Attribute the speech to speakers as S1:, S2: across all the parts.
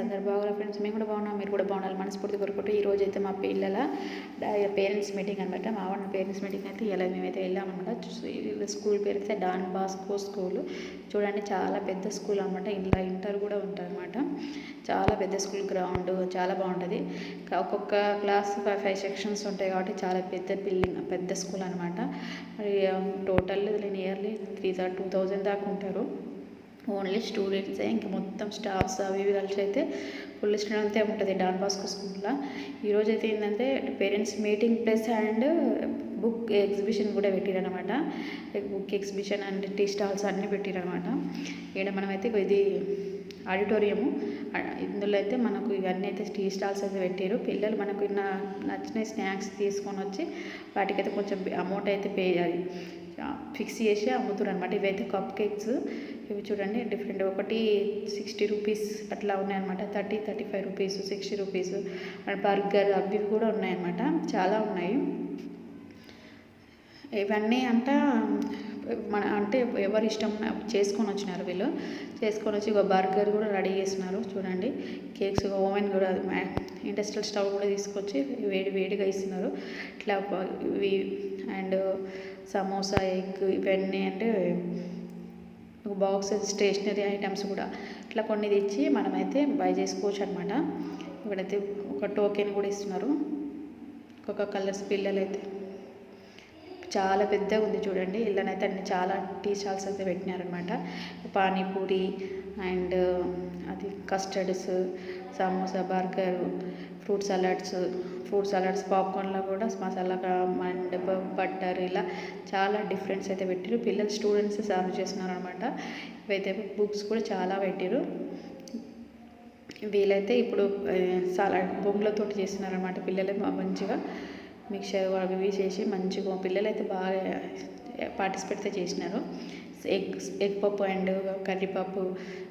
S1: అందరు బాగున్నారు ఫ్రెండ్స్ మేము కూడా బాగున్నాం మీరు కూడా బాగున్నారు మనస్ఫూర్తి కొరకు ఈ రోజు అయితే మా పిల్లల పేరెంట్స్ మీటింగ్ అనమాట మా వాళ్ళ పేరెంట్స్ మీటింగ్ అయితే ఇలా మేమైతే వెళ్ళామన్నమాట. స్కూల్ పేరు అయితే డాన్ బాస్కో స్కూల్. చూడండి చాలా పెద్ద స్కూల్ అనమాట ఇలా ఇంటర్ కూడా ఉంటుంది చాలా పెద్ద స్కూల్ గ్రౌండ్ చాలా బాగుంటుంది. ఒక్కొక్క క్లాస్ ఫైవ్ ఫైవ్ సెక్షన్స్ ఉంటాయి కాబట్టి చాలా పెద్ద బిల్డింగ్ పెద్ద స్కూల్ అనమాట మరి total nearly three two thousand దాకా ఉంటారు. ఓన్లీ స్టూడెంట్సే ఇంకా మొత్తం స్టాఫ్స్ అవి ఇవి కలిసి అయితే ఫుల్ స్టూడెంట్ ఉంటుంది డాన్ బాస్కో స్కూల్లో. ఈరోజు అయితే ఏంటంటే parents meeting plus and book exhibition కూడా పెట్టిరనమాట book exhibition and tea stalls అన్నీ పెట్టిరనమాట ఇక్కడ మనమైతే ఇది ఆడిటోరియము. ఇందులో అయితే మనకు ఇవన్నీ అయితే టీ స్టాల్స్ అయితే పెట్టారు. పిల్లలు మనకు నా నచ్చిన స్నాక్స్ తీసుకొని వచ్చి వాటికైతే కొంచెం అమౌంట్ అయితే పే ఫిక్స్ చేసి అమ్ముతారు అనమాట ఇవైతే కప్ కేక్స్ ఇవి చూడండి డిఫరెంట్ ఒకటి సిక్స్టీ రూపీస్ అట్లా ఉన్నాయన్నమాట. Thirty thirty five rupees sixty rupees and burger అవి ఇవి కూడా ఉన్నాయన్నమాట. చాలా ఉన్నాయి. ఇవన్నీ అంట మన అంటే ఎవరి ఇష్టం చేసుకొని వచ్చినారు వీళ్ళు. చేసుకొని వచ్చి ఒక బర్గర్ కూడా రెడీ చేస్తున్నారు. చూడండి కేక్స్ ఓవెన్ కూడా ఇండస్ట్రియల్ స్టవ్ కూడా తీసుకొచ్చి వేడి వేడిగా ఇస్తున్నారు. ఇట్లా ఇవి అండ్ సమోసా ఎగ్ ఇవన్నీ అంటే ఒక బాక్స్ స్టేషనరీ ఐటమ్స్ కూడా ఇట్లా కొన్ని తెచ్చి మనమైతే బై చేసుకోవచ్చు అనమాట ఇక్కడైతే ఒక టోకెన్ కూడా ఇస్తున్నారు. ఒక్కొక్క కలర్స్ పిల్లలు అయితే చాలా పెద్దగా ఉంది చూడండి. ఇళ్ళనైతే అన్ని చాలా టీ స్టాల్స్ అయితే పెట్టినారనమాట. పానీపూరి అండ్ అది custards samosa burger fruit salads fruit salads పాప్కార్న్లో కూడా మసాలా అండ్ బట్టర్ ఇలా చాలా డిఫరెన్స్ అయితే పెట్టారు పిల్లలు స్టూడెంట్స్ సర్వ్ చేస్తున్నారు అనమాట ఇవైతే బుక్స్ కూడా చాలా పెట్టారు వీలైతే ఇప్పుడు సలాడ్ బొంగులతోటి చేస్తున్నారనమాట పిల్లలు మంచిగా. మిక్చర్ అవి ఇవి చేసి మంచిగా పిల్లలు అయితే బాగా పార్టిసిపేట్ అయితే చేసినారు. ఎగ్ ఎగ్ పప్పు అండ్ కర్రీపప్పు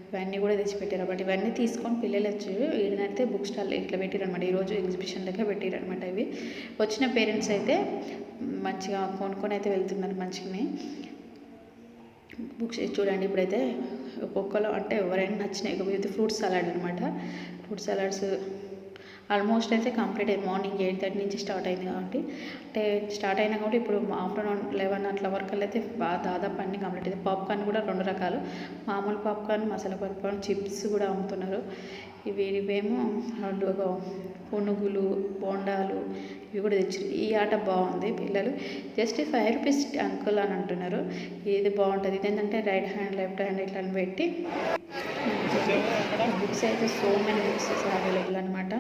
S1: ఇవన్నీ కూడా తెచ్చిపెట్టారు. బట్ ఇవన్నీ తీసుకొని పిల్లలు వచ్చి ఈడనైతే బుక్ స్టాల్ ఇట్లా పెట్టారనమాట ఈరోజు ఎగ్జిబిషన్ లెక్క పెట్టారనమాట ఇవి. వచ్చిన పేరెంట్స్ అయితే మంచిగా కొనుక్కొని అయితే వెళ్తున్నారు మంచిగానే. బుక్స్ చూడండి ఇప్పుడైతే ఒక్కొక్కలో అంటే ఎవరైనా నచ్చినాయి. ఇక ఫ్రూట్ సలాడ్ అనమాట ఫ్రూట్ సలాడ్స్ ఆల్మోస్ట్ అయితే కంప్లీట్ అయింది మార్నింగ్ ఎయిట్ థర్టీ నుంచి స్టార్ట్ అయింది కాబట్టి అంటే స్టార్ట్ అయినా కాబట్టి ఇప్పుడు ఆఫ్టర్నూన్ లెవెన్ అట్లా వరకు అయితే బాగా దాదాపు అన్ని కంప్లీట్ అయింది పాప్కార్న్ కూడా రెండు రకాలు. మామూలు పాప్కార్న్ మసాలా పాప్కార్న్ చిప్స్ కూడా అమ్ముతున్నారు. ఇవి ఇవేమో పునుగులు బోండాలు ఇవి కూడా తెచ్చి ఈ ఆట బాగుంది పిల్లలు. జస్ట్ ఫైవ్ రూపీస్ అంకుల్ అని అంటున్నారు. ఇది బాగుంటుంది? ఇది ఏంటంటే రైట్ హ్యాండ్ లెఫ్ట్ హ్యాండ్ ఇట్లా అని పెట్టి. బుక్స్ అయితే సో మెనీ బుక్స్ అవైలబుల్ అనమాట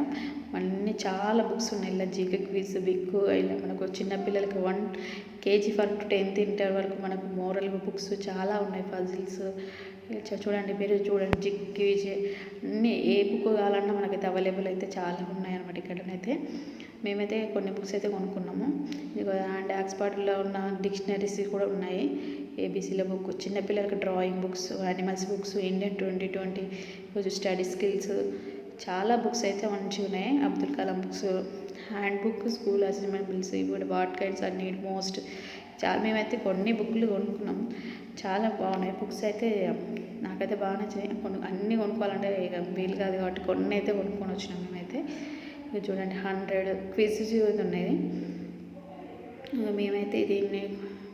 S1: అన్నీ చాలా బుక్స్ ఉన్నాయి. ఇలా జీకే క్విజ్ బిక్ ఇలా మనకు చిన్నపిల్లలకి one KG for tenth inter వరకు మనకు మోరల్ బుక్స్ చాలా ఉన్నాయి. పజిల్స్. చూడండి మీరు చూడండి. జిక్ క్విజ్ ఏ బుక్ కావాలన్నా మనకైతే అవైలబుల్ అయితే చాలా ఉన్నాయి అనమాట ఇక్కడనైతే. మేమైతే కొన్ని బుక్స్ అయితే కొనుక్కున్నాము. అండ్ ఆక్స్ఫర్డ్లో ఉన్న డిక్షనరీస్ కూడా ఉన్నాయి. ఏబీసీల బుక్ చిన్నపిల్లలకి drawing books animals books Indian twenty twenty study skills చాలా బుక్స్ అయితే మంచిగా ఉన్నాయి. Abdul Kalam books hand book school assignment bills ఇవి what kinds are need most చాలా మేమైతే కొన్ని బుక్లు కొనుక్కున్నాం. చాలా బాగున్నాయి. బుక్స్ అయితే నాకైతే బాగా నచ్చాయి కొన్ని అన్నీ కొనుక్కోవాలంటే ఇక వీలు కాదు కాబట్టి కొన్ని అయితే కొనుక్కొని వచ్చినాం మేమైతే. ఇక చూడండి హండ్రెడ్ క్విజెస్ ఉన్నాయి మేమైతే దీన్ని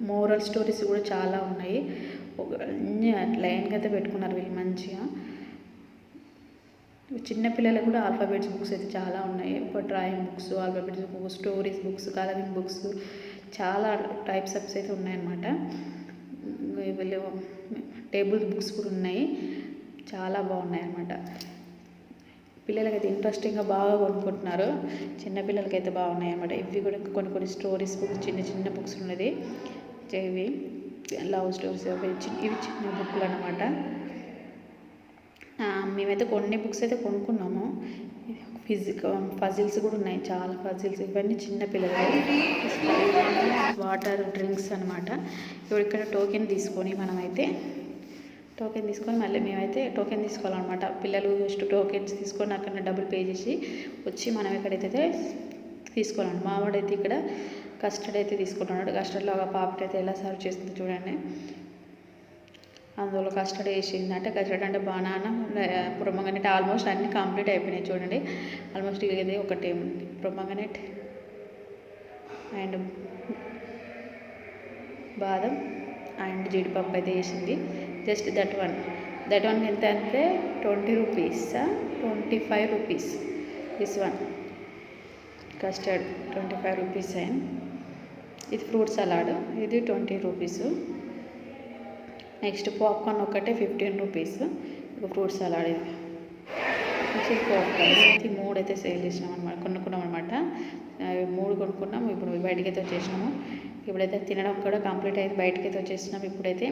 S1: మోరల్ స్టోరీస్ కూడా చాలా ఉన్నాయి. ఒక అన్ని లైన్గా అయితే పెట్టుకున్నారు వీళ్ళు మంచిగా. చిన్నపిల్లలకు కూడా ఆల్ఫాబెట్స్ బుక్స్ అయితే చాలా ఉన్నాయి. ఒక drawing books alphabets books stories books colouring books చాలా టైప్స్ ఆఫ్స్ అయితే ఉన్నాయన్నమాట. వీళ్ళు టేబుల్ బుక్స్ కూడా ఉన్నాయి. చాలా బాగున్నాయి అన్నమాట. పిల్లలకైతే ఇంట్రెస్టింగ్గా బాగా కొనుక్కుంటున్నారు. చిన్న పిల్లలకైతే బాగున్నాయి అన్నమాట. ఇవి కూడా కొన్ని కొన్ని స్టోరీస్ బుక్స్ చిన్న చిన్న బుక్స్ ఉన్నది. ఇవి లవ్ స్టోరీస్ ఇవి చిన్న బుక్లు అనమాట మేమైతే కొన్ని బుక్స్ అయితే కొనుక్కున్నాము. ఫిజిక్ పజిల్స్ కూడా ఉన్నాయి. చాలా పజిల్స్. ఇవన్నీ చిన్న పిల్లలు వాటర్ డ్రింక్స్ అనమాట ఇప్పుడు ఇక్కడ టోకెన్ తీసుకొని మనమైతే టోకెన్ తీసుకొని మళ్ళీ మేమైతే టోకెన్ తీసుకోవాలన్నమాట. పిల్లలు జస్ట్ టోకెన్స్ తీసుకొని అక్కడ డబ్బులు పే చేసి వచ్చి మనం ఎక్కడైతే తీసుకోవాలండి మావాడైతే ఇక్కడ కస్టర్డ్ అయితే తీసుకుంటున్నాడు. కస్టర్డ్లో ఒక పాపట్ అయితే ఎలా సర్వ్ చేస్తుందో చూడండి. అందులో కస్టర్డ్ వేసింది అంటే కస్టర్డ్ అంటే బనానా ప్రొమ్మగనెట్ ఆల్మోస్ట్ అన్నీ కంప్లీట్ అయిపోయినాయి చూడండి. ఆల్మోస్ట్ ఇది ఒకటి ప్రొమ్మగనెట్ అండ్ బాదం అండ్ జీడిపప్పు అయితే వేసింది. Just that one that one ఎంత అంటే twenty rupees twenty five rupees this one custard twenty five rupees and ఇది ఫ్రూట్ సలాడ్ ఇది ట్వంటీ రూపీస్ నెక్స్ట్ పాప్కార్న్ ఒకటే ఫిఫ్టీన్ రూపీస్ ఫ్రూట్ సలాడ్ ఇది. నెక్స్ట్ పాప్కార్న్ ఇది మూడు అయితే సేల్ చేసినాం అనమాట కొనుక్కున్నాం అనమాట మూడు కొనుక్కున్నాం ఇప్పుడు బయటకి అయితే వచ్చేసినాము. ఇప్పుడైతే తినడం కూడా కంప్లీట్ అయింది బయటకైతే వచ్చేసినాం ఇప్పుడైతే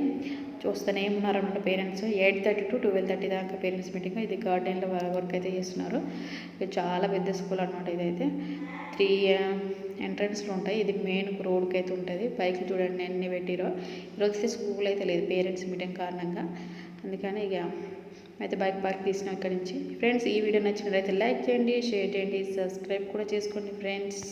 S1: చూస్తూనే ఉన్నారనమాట parents. Eight thirty to twelve thirty దాకా పేరెంట్స్ మీటింగ్. ఇది గార్డెన్లో వర్క్ అయితే చేస్తున్నారు. ఇది చాలా పెద్ద స్కూల్ అనమాట ఇదైతే. త్రీ ఎంట్రన్స్లు ఉంటాయి. ఇది మెయిన్ రోడ్కి అయితే ఉంటుంది. బైక్లు చూడండి ఎన్ని పెట్టిరో. ఈరోజు స్కూల్ అయితే లేదు పేరెంట్స్ మీటింగ్ కారణంగా. అందుకని ఇక అయితే బైక్ పార్క్ తీసినాం ఇక్కడ నుంచి. ఫ్రెండ్స్ ఈ వీడియో నచ్చినట్లయితే లైక్ చేయండి షేర్ చేయండి సబ్స్క్రైబ్ కూడా చేసుకోండి ఫ్రెండ్స్.